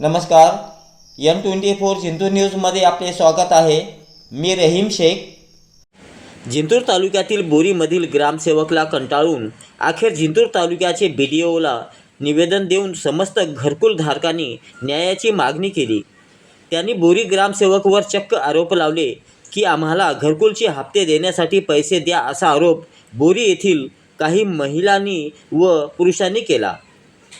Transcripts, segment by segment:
नमस्कार. M twenty four Jintur न्यूजमध्ये आपले स्वागत आहे. मी रहीम शेख. जिंतूर तालुक्यातील बोरीमधील ग्रामसेवकला कंटाळून अखेर जिंतूर तालुक्याचे बी डी ओला निवेदन देऊन समस्त घरकुल धारकांनी न्यायाची मागणी केली. त्यांनी बोरी ग्रामसेवकवर चक्क आरोप लावले की आम्हाला घरकुलचे हप्ते देण्यासाठी पैसे द्या असा आरोप बोरी येथील काही महिलांनी व पुरुषांनी केला.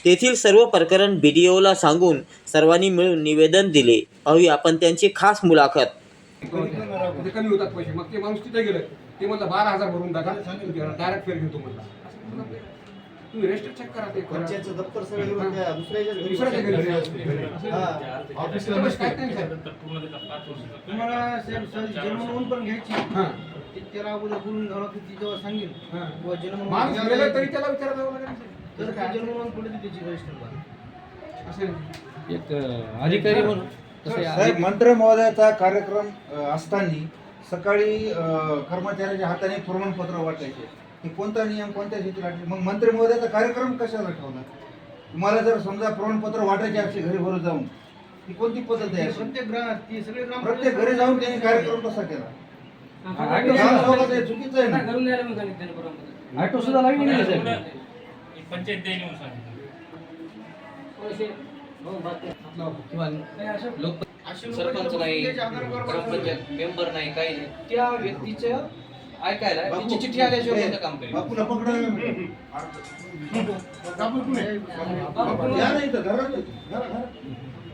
तेथील सर्व प्रकरण बी डी ओला सांगून सर्वांनी मिळून निवेदन दिले पाहूया आपण त्यांची खास मुलाखत कमी होतात पैसे मग ते माणूस तिथे गेलं ते म्हणलं बारा हजार भरून टाका डायरेक्ट फेर घेतो म्हणला तुम्ही रेजिस्टर चेक करा ते करा. पंचायतचं दप्तर सगळं त्या दुसऱ्याच्या घरी दुसऱ्याच्या घरी असते. हा. ऑफिसला त्याच्यामुळे नसते. काय नाही साहेब. तुम्हाला साहेब जन्म नोंद पण घ्यायची हा, ते त्याला अगोदर बोलून घ्यावं लागतं ती जेव्हा सांगेल हा. जन्म माणूस नोंद गेलं तरी त्याला विचारायला जावं लागेल. तर ती जन्म नोंद पडली त्याची रजिस्टर असं नाही. एक अधिकारी म्हणून साहेब मंत्री महोदयाचा कार्यक्रम असताना सकाळी कर्मचाऱ्याच्या हाताने प्रमाणपत्र वाटायचे हे कोणता नियम कोणत्या शेती लागले मग मंत्री महोदयाचा कार्यक्रम कशाला ठेवला तुम्हाला जर समजा प्रमाणपत्र वाटायचे असे घरी भरून जाऊन ही कोणती पद्धत आहे? प्रत्येक ती प्रत्येक घरी जाऊन त्यांनी कार्यक्रम कसा केला? चुकीचं आहे ना ऑटो सुद्धा लागली. पंचायत द्यायला म्हणून सांगितलं सरपंच नाही ग्रामपंचायत मेंबर नाही काही नाही. त्या व्यक्तीचं ऐकायला त्याची चिठ्ठी आल्याशिवाय कोणतं काम करेल? बापूला पकडा.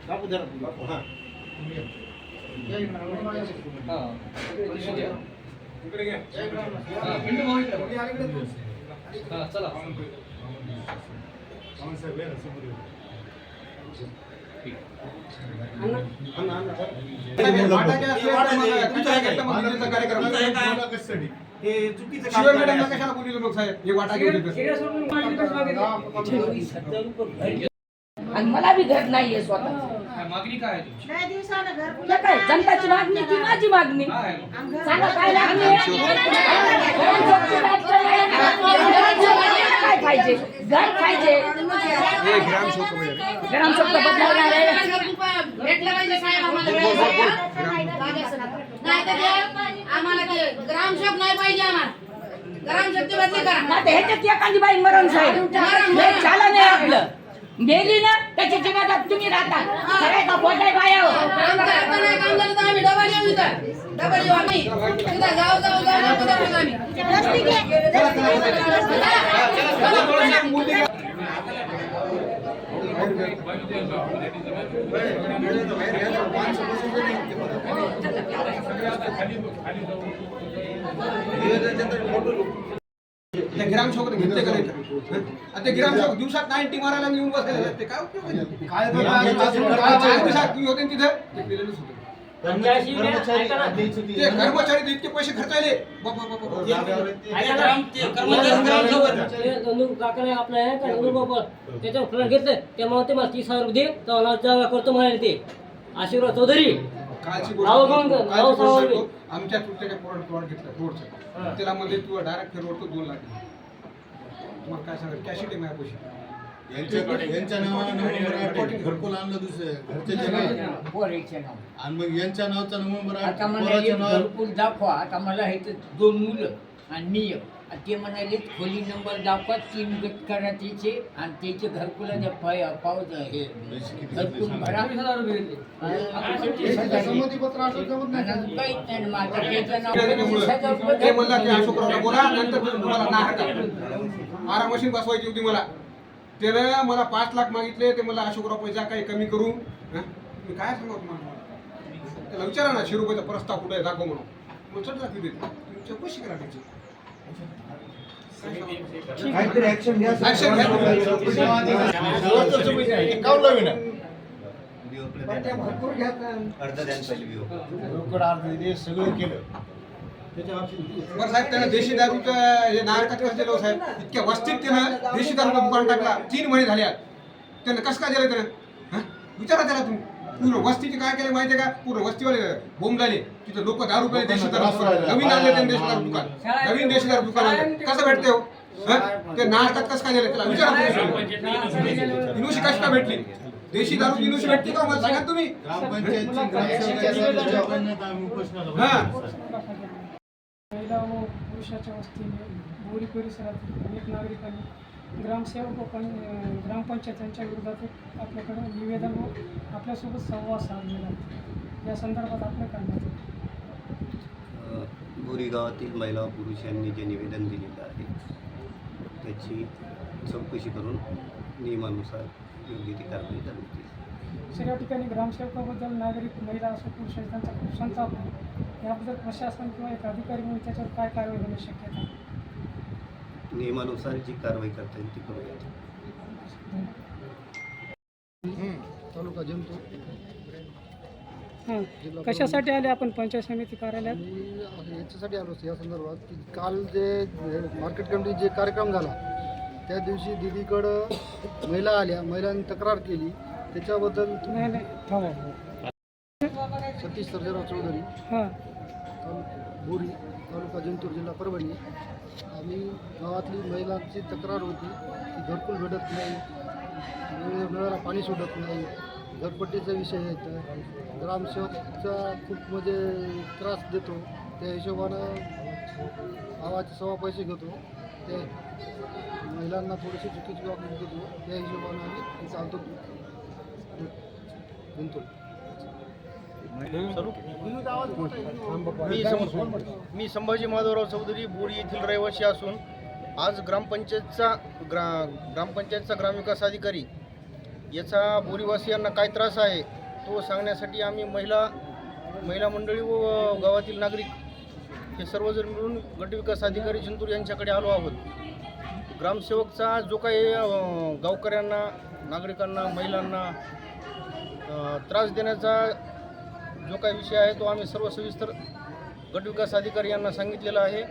बापू कुठे? बापू, या ना कार्यक्रम कशाला बोलवलं लोक साहेब हे वाटा घेऊन आणि मला बी घर नाहीये स्वतः काय मागणी काय आहे तुमची? तुला काय जनताची मागणी की माझी मागणी सांगा काय मागणी? काय खायचे घर खायचे हे ग्रामसेवक वगैरे. ग्रामसेवक बदलायला आहे. भेटलं पाहिजे साहेब आम्हाला वेळेवर. नाही तर ते आम्हाला ते ग्रामसेवक नाही पाहिजे आम्हाला ग्रामसेवकची बदली करा ना तर ह्याच्यात एखादी बाई मरण साहेब हे चाला नाही आपलं. गेली ना त्याची जिम्मेदार तुम्ही राहता सगळ्याचा बोटाय बाया हो. काम करता नाही काम झालं तर आम्ही डबल येऊ इथं डबल येऊ आम्ही तिथं जाऊ जाऊ जाऊ जाऊ जाऊ आम्ही त्या ग्रामसेवक घेतले का नाही हं? आणि ते दिवसात नाईन्टी मारायला येऊन बसले ते? काय उपयोग आहे? काय काल चार दिवसात तुम्ही होते ना तिथे? ते पिलेलंच होतं. कर्मचारी द्यायची ती- ते कर्मचारी इतके पैसे खर्चायले बाप, बाप, बाप, बाप. ते. ग्राम- ते कर्मचारी ग्रामसेवक त्याच्यावर फलक घेतलं. त्यामुळे ते मला तीस हजार रुपये दे. तर मला जागा करतो म्हणाले ते. आशीर्वाद चौधरी. कालची कालची गोष्ट सांगतो. आमच्या प्लॉट घेतला रोडचा. त्याला म्हणजे तू डायरेक्ट फेरवरतो दोन लाख तुम्हाला काय सांगाल? कॅश आहे माझ्या पैसे यांच्याकडे यांच्या नावानं घरकुल आणलं दुसरे. घरच्याच्या नावानं. पोरीचे नाव. आणि मग यांच्या नावाचा नंबर आता नावावर घरकुल दाखवा. आता मला हे दोन मुलं आणि नियम आणि ते म्हणाले खोली नंबर दाखवा तीन गट करायचे आणि त्याचे घरकुलाच्या पाय पावत हे घरकुल भरा. काहीच नाही आता त्याचं नाव बोला नंतर मी तुम्हाला आरा मशीन बसवायची होती मला. त्यानं मला पाच लाख मागितले ते मला अशोकराव पैसा काही कमी करू. हं? मी काय सांगू तुम्हाला? त्याला विचारा ना शिरुपयाचा प्रस्ताव कुठे आहे? दाखव म्हणून. मग चट दाखवी देते तुम्ही चौकशी करा त्याची. काहीतरी ऍक्शन घ्या. Action घ्या. रोकड अर्ज दे, सगळं केलं. बरं साहेब त्यानं देशी दारूचं हे नारकात कसं दिलं हो साहेब. इतक्या वस्तीत त्यानं देशी दारूचं दुकान टाकला. तीन महिने झाले आज. त्यानं कसं काय दिलं त्यानं? हं? विचारा त्याला तुम्ही. पूर्ण वस्तीचे काय केले माहितीये का? पूर्ण वस्तीवाले बोंब झाले तिथं लोक दारू रुपये देशी दारू दुकान. नवीन आणले त्यांनी देशी दारू दुकान. नवीन देशी दारू दुकान आणलं. कसं भेटते हो? हं? ते नारकात कसं काय दिलं त्याला? विचारा. इनुशी कशी काय भेटली? देशी दारू पिण्याची भेटते का मला सांगा तुम्ही. हा? महिला व पुरुषाच्या वस्तीने बोरी परिसरातील अनेक नागरिकांनी ग्रामसेवक व पं ग्रामपंचायत यांच्या विरोधात आपल्याकडे निवेदन व आपल्यासोबत संवाद साधलेला. या संदर्भात आपलं काय मत आहे? बोरी गावातील महिला व पुरुष यांनी जे निवेदन दिलेलं आहे त्याची चौकशी करून नियमानुसार योग्य ती कारवाई करण्यात येईल सर या ठिकाणी ग्रामसेवकाबद्दल नागरिक महिला असो पुरुष त्यांचा खूप संताप आहे याबद्दल प्रशासन किंवा एक अधिकारी म्हणून त्याच्यावर काय कारवाई होण्याची शक्यता आहे? नियमानुसार जी कारवाई करता येईल ती तालुका जंतू हां. कशासाठी आले आपण पंचायत समिती कार्यालयात? मी याच्यासाठी आलो या संदर्भात की काल जे मार्केट कमिटी जे कार्यक्रम झाला त्या दिवशी दिदीकडं महिला आल्या महिलांनी तक्रार केली. त्याच्याबद्दल नाही नाही थांबा. सतीश सर्जेराव चौधरी हां. बोरी तालुका जिंतूर जिल्हा परभणी. आणि गावातली महिलांची तक्रार होती की घरकुल भेटत नाही वेळेवर पाणी सुटत नाही घरपट्टीचा विषय येतं ग्रामसेवकचा खूप म्हणजे त्रास देतो. त्या हिशोबानं आवाज सव्वा पैसे घेतो. ते महिलांना थोडीशी चुकीची वागणूक देतो. त्या हिशोबानं आम्ही चालतो जिंतूर. मी मी संभाजी माधवराव चौधरी बोरी येथील रहिवासी असून आज ग्रामपंचायतचा ग्रा ग्रामपंचायतचा ग्रामविकास अधिकारी याचा बोरीवासियांना काय त्रास आहे तो सांगण्यासाठी आम्ही महिला महिला मंडळी व गावातील नागरिक हे सर्वजण मिळून गटविकास अधिकारी चिंतूर यांच्याकडे आलो आहोत. ग्रामसेवकचा जो काही गावकऱ्यांना नागरिकांना महिलांना त्रास देण्याचा जो काही विषय आहे तो आम्ही सर्व सविस्तर गटविकास अधिकारी यांना सांगितलेला आहे.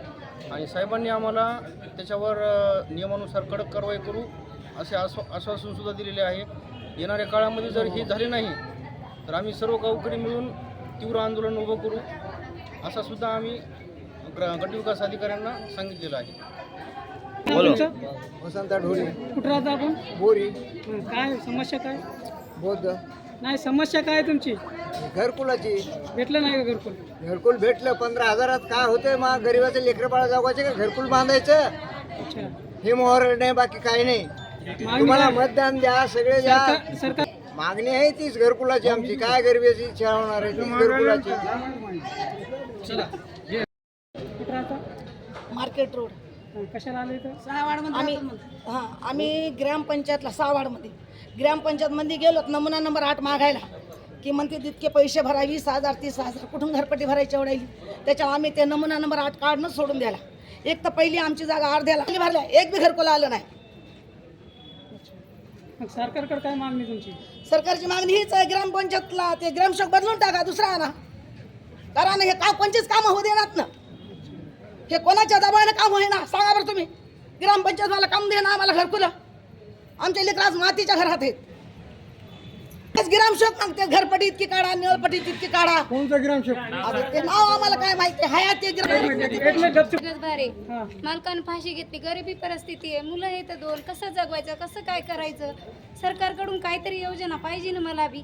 आणि साहेबांनी आम्हाला त्याच्यावर नियमानुसार कडक कारवाई करू असे आश्वा आश्वासनसुद्धा दिलेले आहे. येणाऱ्या काळामध्ये जर हे झाले नाही तर आम्ही सर्व गावकरी मिळून तीव्र आंदोलन उभं करू असा सुद्धा आम्ही ग्र गटविकास अधिकाऱ्यांना सांगितलेलं आहे. बोलो. वसंत ढोले कुठं राहता आपण? बोरी. काय समस्या काय? बौद्ध. नाही समस्या काय आहे तुमची? घरकुलाची. भेटलं नाही का घरकुल? घरकुल भेटलं पंधरा हजारात काय होतंय? मग गरीबाचे लेकरं बाळा जागवायचे का? घरकुल बांधायचं. अच्छा. हे मोहर नाही बाकी काही नाही. मागणी तुम्हाला काय? मतदान द्या सगळे द्या. सरकार सरकार मागणी आहे तीच घरकुलाची आमची. काय गरिबीची इच्छा होणार आहे तीच घरकुलाची? कुठं राहता? Market road. हं, कशाला आले इथं? आम्ही हां आम्ही ग्रामपंचायतला सावाडमध्ये ग्रामपंचायतमध्ये गेलो नमुना नंबर आठ मागायला. की म्हणते तितके पैसे भरा वीस हजार तीस हजार कुठून घरपट्टी भरायची एवढायली त्याच्यावर आम्ही ते नमुना नंबर आठ काढणं सोडून द्याला एक तर पहिली आमची जागा अर्ध्याला भरल्या एक बी घरकुला आलं नाही. सरकारकडे काय मागणी तुमची? सरकारची मागणी हीच आहे ग्रामपंचायतला ते ग्रामसेवक बदलून टाका दुसरा आणा. कारण हे का कोणचेच कामं होऊ देणार ना. हे कोणाच्या दबावानं काम होईना? सांगा बरं तुम्ही. ग्रामपंचायत मला काम देणार आम्हाला घरकुलं. आमच्या लेकराज मातीच्या घरात आहेत. ग्रामसेवक मागते घरपट्टी इतकी काढा निळपट्टी तितकी काढा. कोणता ग्रामसेवक? आता ते नाव आम्हाला काय माहिती हयात ते हां. मालकानं फाशी घेतली. गरिबी परिस्थिती आहे. मुलं आहेत दोन. कसं जगवायचं? कसं काय करायचं? सरकारकडून काहीतरी योजना पाहिजे ना मला बी.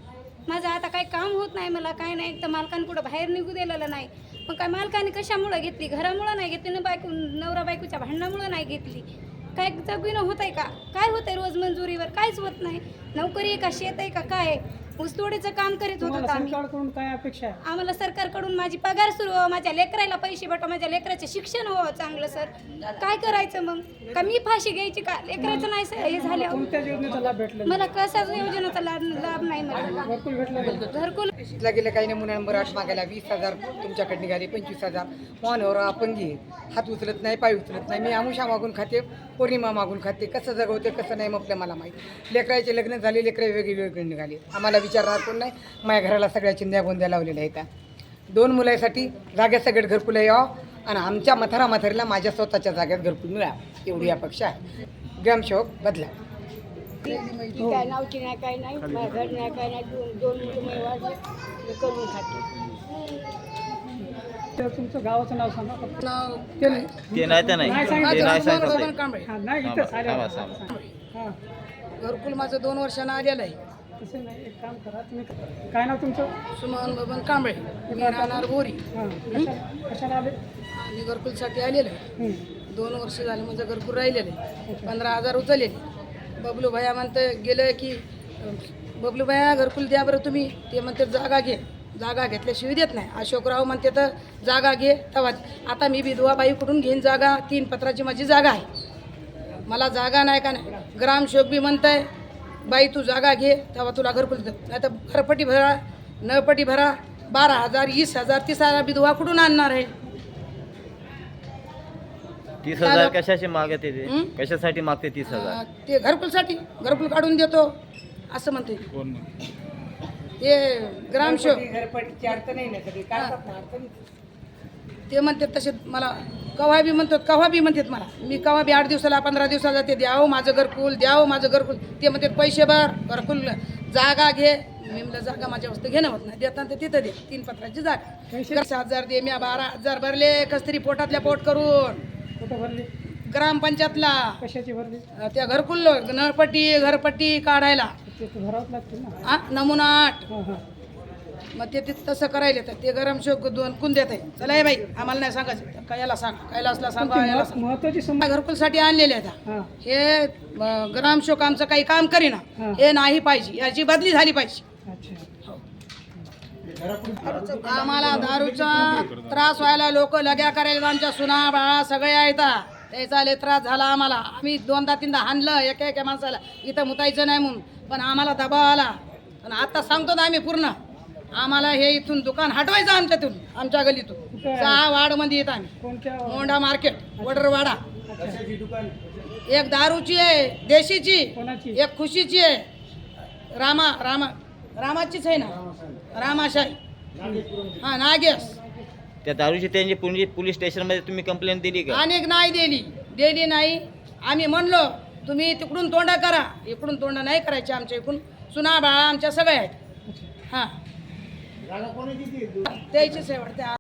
माझं आता काही काम होत नाही मला काय नाही. एक तर मालकानं कुठं बाहेर निघू दिलेलं नाही. मग काय मालकाने कशामुळं घेतली? घरामुळं नाही घेतली? ना बायको नवरा बायकोच्या भांडणामुळं नाही घेतली? काय जगविणं होत आहे का? काय होत आहे रोज मंजुरीवर? काहीच होत नाही. नोकरी आहे का? शेत आहे का? काय ऊसतोडीचं काम करीत तुम्हाला होतो आम्ही. सरकारकडून काय अपेक्षा आहे? आम्हाला सरकारकडून माझी पगार सुरू व्हावं माझ्या लेकराला पैसे भेटावं माझ्या लेकराचे शिक्षण व्हावं चांगलं सर. काय करायचं मग? का मी फाशी घ्यायची का? लेकराचं नाही सर हे झाल्यावर. कोणत्या योजनेचा लाभ भेटला मला कशाच योजनेचा लाभ लाभ नाही मला. घरकुल भेटलं का? घरकुल ला गेलं काही नमुना नंबर आठ मागायला वीस हजार तुमच्याकडे निघाले पंचवीस हजार. वाहनावर अपंगी आहे. हात उचलत नाही पाय उचलत नाही. मी आमुषा मागून खाते पौर्णिमा मागून खाते. कसं जगवते कसं नाही म्हटलं मला माहीत. लेकराचे लग्न झाले लेकरं वेगळे वेगळे निघाले. आम्हाला विचारणार कोण नाही. माझ्या घराला सगळ्या चिंध्या गोंद्या लावलेल्या आहेत दोन मुलासाठी जाग्यात सगळं घरकुल यावं. आणि आमच्या मथारा मथारीला माझ्या स्वतःच्या जाग्यात घरकुल मिळावं. एवढी अपेक्षा आहे. ग्रामसेवक बदला. काय नावची नाही काय नाही. घर नाही काय नाही. दोन दोन मुलं करून खाते. तुमचं गावाचं नाव सांगा फक्त. ते नाही. ते नाही हां. हां. घरकुल माझं दोन वर्षानं आलेलं आहे. तसं नाही एक काम करा तुम्ही काय नाव तुमचं? सुमन बबन कांबळे. मी राहणार बोरी हां. कशा कशाला आले? आणि घरकुलसाठी आलेलो आहे. हं. दोन वर्ष झाले माझं घरकुल राहिलेलं आहे. पंधरा हजार उचललेले बबलू भैया म्हणतं गेलं की अं, बबलू भैया घरकुल द्या बरं तुम्ही. ते म्हणते जागा घे. जागा घेतल्याशिवाय देत नाही. अशोकराव म्हणते तर जागा घे. तेव्हा आता मी विधवा बाईकडून घेईन जागा. तीन पत्राची माझी जागा आहे. मला जागा नाही का नाही? ग्रामसेवक बी म्हणताय बाई तू जागा घे तेव्हा तुला घरकुल नाही तर घरपट्टी भरा नळपट्टी भरा बारा हजार वीस हजार तीस हजार विधवा कुठून आणणार आहे? तीस हजार हजार कशाशी मागते ते? हं? कशासाठी मागते तीस हजार? अं, ते घरकुलसाठी. घरकुल काढून देतो. असं म्हणते. ते ग्रामसेवक. ते म्हणतात तसे मला कव्हा बी म्हणतात कव्हा बी म्हणतात मला. मी कव्हा बी आठ दिवसाला पंधरा दिवसाला ते द्यावं माझं घरकुल द्यावं माझं घरकुल. ते म्हणतात पैसे भर घरकुल जागा घे. मी म्हणलं जागा माझ्या वस्तू घेणं होत नाही देताना ते तिथं दे तीन पत्राची जागा. सात हजार दे मी बारा हजार भरले कस तरी पोटातल्या पोट करून. ग्रामपंचायतला. कशाची भरली? त्या घरकुल नळपट्टी घरपट्टी काढायला. ते तर भरावंच लागतील ना. आ, नमुना आठ. मग ते ते तसं करायला तर ते गरम शोक दोन कुण देत आहे चला हे बाई आम्हाला नाही सांगायचं. कायला सांग कैलासला सांगा याला सांग. महत्वाची समस्या घरकुलसाठी आणलेले आहेत हां. हे ग्रामशोक आमचं काही काम करीना. हां. हे नाही पाहिजे. याची बदली झाली पाहिजे. अच्छा. आम्हाला दारूचा त्रास व्हायला लोक लग्या करायला आमच्या सुना बाळा सगळे येतात त्याचा लय त्रास झाला आम्हाला. आम्ही दोनदा तीनदा हाणलं एका एका माणसाला. इथं मुतायचं नाही म्हणून. पण आम्हाला दबाव आला. पण आता सांगतो ना आम्ही पूर्ण. आम्हाला हे इथून दुकान हटवायचं आमच्यातून आमच्या गलीतून? सहा वार्डमध्ये येत आम्ही. कोणत्या मोंढा मार्केट वडरवाडा. एक दारूची आहे देशीची. कोणाची? एक खुशीची आहे. रामा रामा रामाचीच आहे ना? रामाशाही. हा नागेश. त्या दारूची त्यांची पुणे पोलीस स्टेशनमध्ये तुम्ही कंप्लेंट दिली का? अनेक नाही दिली. दिली नाही. आम्ही म्हणलो तुम्ही तिकडून तोंड करा. इकडून तोंड नाही करायचे आमच्या इकडून. सुना बाळा आमच्या सगळ्या आहेत. हां. द्यायचीच आहे